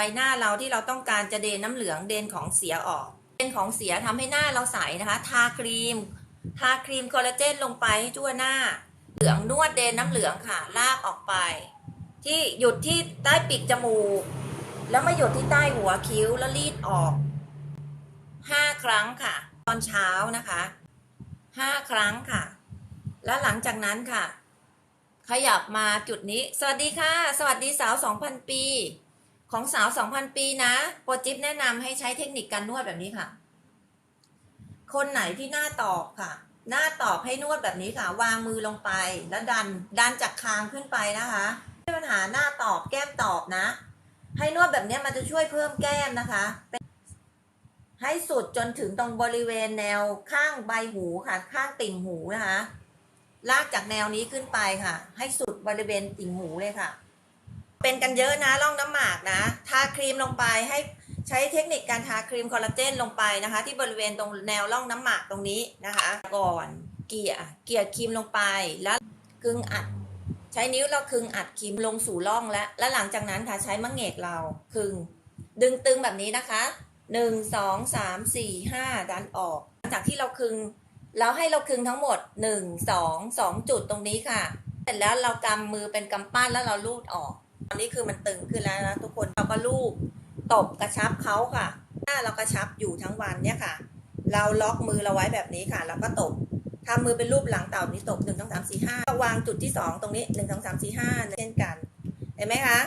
บหน้าเราที่เราต้องการจะเดนน้ำเหลืองเดนของเสียออก เดนของเสียทำให้หน้าเราใสนะคะ ทาครีม ทาครีมคอลลาเจนลงไปให้ทั่วหน้า เหลืองนวดเดนน้ำเหลืองค่ะ ลากออกไป ที่หยุดที่ใต้ปีกจมูก แล้วมาหยุดที่ใต้หัวคิ้วแล้วรีดออกห้าครั้งค่ะ ตอนเช้านะคะห้าครั้งค่ะ แล้วหลังจากนั้นค่ะ ขยับมาจุดนี้ สวัสดีค่ะ สวัสดีสาว2,000ปี ของสาว 2,000 ปีนะโปรจิ๊บแนะนำให้ใช้เทคนิคการนวดแบบนี้ค่ะ คนไหนที่หน้าตอบค่ะ หน้าตอบให้นวดแบบนี้ค่ะ วางมือลงไป แล้วดัน ดันจากคางขึ้นไปนะคะไม่ีปัญหาหน้าตอบแก้มตอบนะ ให้นวดแบบนี้มันจะช่วยเพิ่มแก้มนะคะ ให้สุดจนถึงตรงบริเวณแนวข้างใบหูค่ะ ข้างติ่งหูนะคะ ลากจากแนวนี้ขึ้นไปค่ะ ให้สุดบริเวณติ่งหูเลยค่ะ เป็นกันเยอะนะร่องน้ำหมากนะ ทาครีมลงไปให้ใช้เทคนิคการทาครีมคอลลาเจนลงไปนะคะ ที่บริเวณตรงแนวร่องน้ำหมากตรงนี้นะคะ ก่อนเกลี่ยเกลี่ยครีมลงไปแล้วกึ่งอัด ใช้นิ้วเราคึงอัดครีมลงสู่ร่องแล้ว แล้วหลังจากนั้นค่ะใช้มะเงกเราคึง ดึงตึงแบบนี้นะคะหนึ่งสองสามสี่ห้าดันออกหลังจากที่เราคึงแล้วให้เราคึงทั้งหมดหนึ่งสองสองจุดตรงนี้ค่ะ เสร็จแล้วเรากำมือเป็นกำปั้นแล้วเราลูดออก ตอนนี้คือมันตึงขึ้นแล้วนะทุกคนเราก็ลูบตบกระชับเขาค่ะ ถ้าเรากระชับอยู่ทั้งวันเนี่ยค่ะ เราล็อกมือเราไว้แบบนี้ค่ะ แล้วก็ตบทำมือเป็นรูปหลังเต่านี้ตบหนึ่งสองสามสี่ห้าวางจุดที่สองตรงนี้หนึ่งสองสามสี่ห้าเช่นกัน เห็นไหมคะ